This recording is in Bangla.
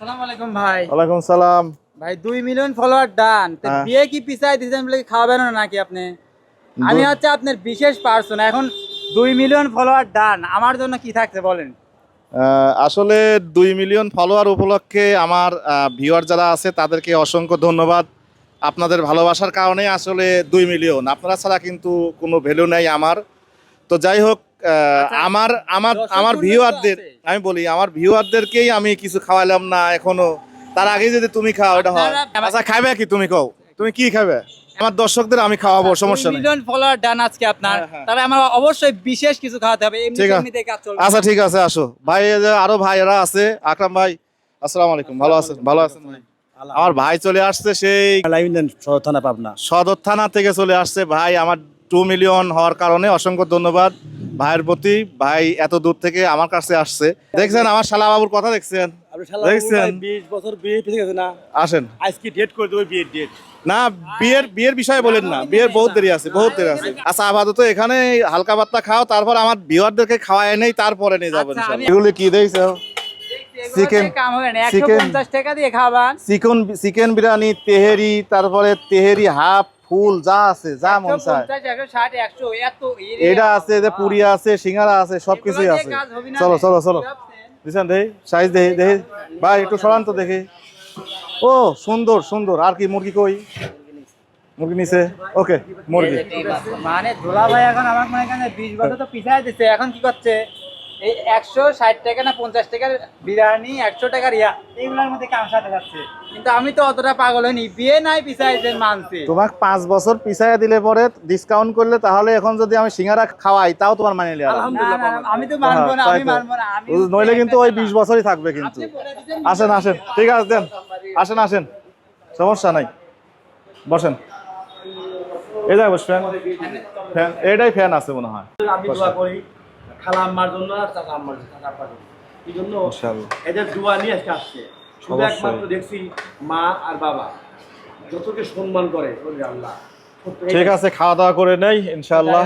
আসসালামু আলাইকুম ভাই। ওয়ালাইকুম সালাম। ভাই দুই মিলিয়ন ফলোয়ার ডান তো হ্যাঁ। বিয়ে কি পিছাই দিয়েছেন বলে খাওয়াবেন না নাকি আপনি? আমি হচ্ছে আপনার বিশেষ পার্সন এখন মিলিয়ন ফলোয়ার ডান আমার জন্য কি থাকছে বলেন? আসলে দুই মিলিয়ন ফলোয়ার উপলক্ষে আমার ভিউয়ার যারা আছে তাদেরকে অসংখ্য ধন্যবাদ। আপনাদের ভালোবাসার কারণে আসলে দুই মিলিয়ন। আপনারা ছাড়া কিন্তু কোনো ভ্যালু নাই আমার। তো যাই হোক আমার আমার আমার ভিউয়ারদের আমি বলি আমার ভিউয়ারদেরকেই আমি কিছু খাওয়াইলাম না এখনও। তার আগে যদি তুমি খাও এটা হয়। আচ্ছা খাবে কি তুমি কও? তুমি কি খাবে আমার দর্শকদের আমি খাওয়াবো সমস্যা নেই। মিলিয়ন ফলোয়ার ডান আজকে আপনার। হ্যাঁ, হ্যাঁ। তাহলে আমার অবশ্যই বিশেষ কিছু খাওয়াতে হবে। এমনিতে কাজ চলবে। আচ্ছা ঠিক আছে আসো। ভাই আরও ভাইয়েরা আছে। আকরাম ভাই আসসালামু আলাইকুম। ভালো আছেন? ভালো আছেন? ভাই আমার ভাই চলে আসছে সেই সদর থানা পাবনা। সদর থানা থেকে চলে আসছে। ভাই আমার টু মিলিয়ন হওয়ার কারণে অসংখ্য ধন্যবাদ। ভাইয়ের প্রতি ভাই এত দূর থেকে আমার কাছে আসছে। দেখছেন আমার শালা বাবুর কথা দেখছেন? দেখছেন? বিশ বছর বিয়ে পেতে গেছে না। আসেন। আজকে ডেট করে দেবো বিয়ের ডেট না বিয়ের বিয়ের বিষয়ে বলেন না। বিয়ের বহুত দেরি আছে বহুত দেরি আছে। আচ্ছা আপাতত এখানে হালকা পাতলা খাও তারপর আমার ভিউয়ারদেরকে খাওয়ায় নেই তারপরে নিয়ে যাব আচ্ছা, এগুলি কি দেখছ চিকেন chicken- কাম হবে না একশো chicken- পঞ্চাশ টাকা দিয়ে খাওয়ান চিকেন চিকেন বিরিয়ানি তেহেরি তারপরে তেহেরি হাফ ফুল যা আছে যা মন চায়। এটা আছে। যে পুরি আছে সিঙ্গারা আছে সবকিছুই আছে। চলো চলো চলো। বুঝছেন? দিছেন দেখি সাইজ দেখি দেখি ভাই একটু সরান তো দেখি। ও সুন্দর সুন্দর। আর কি মুরগি কই? মুরগি নিছে? ওকে মুরগি। মানে ধোলা ভাই এখন আমার মনে হয় বিশ বছর তো পিছাই দিচ্ছে এখন কি করছে? এই একশো ষাট টাকা না পঞ্চাশ টাকার বিরিয়ানি একশো টাকার ইয়া এইগুলোর মধ্যে কাম সাথে যাচ্ছে? কিন্তু আমি তো অতটা পাগল হয়নি বিয়ে নাই পিছাইছেন মানছি। তোমাকে পাঁচ বছর পিছাইয়া দিলে পরে ডিসকাউন্ট করলে তাহলে এখন যদি আমি সিঙ্গারা খাওয়াই তাও তোমার মানে লিয়া আমি তো মানবো না আমি মানবো না নইলে কিন্তু ওই বিশ বছরই থাকবে কিন্তু। আসেন আসেন ঠিক আছে দেন। আসেন আসেন। সমস্যা নাই। বসেন। এই যাই বস ফ্যান ফ্যান এটাই ফ্যান আছে মনে হয়। আমি দোয়া করি। খালা আম্মার জন্য আর চাচা আম্মার জন্য চাচা আব্বার জন্য। এই জন্য এদের দোয়া নিয়ে আজকে আসছে। শুধু একমাত্র দেখছি মা আর বাবা। যতকে সম্মান করে আল্লাহ। ঠিক আছে খাওয়া দাওয়া করে নেই ইনশাআল্লাহ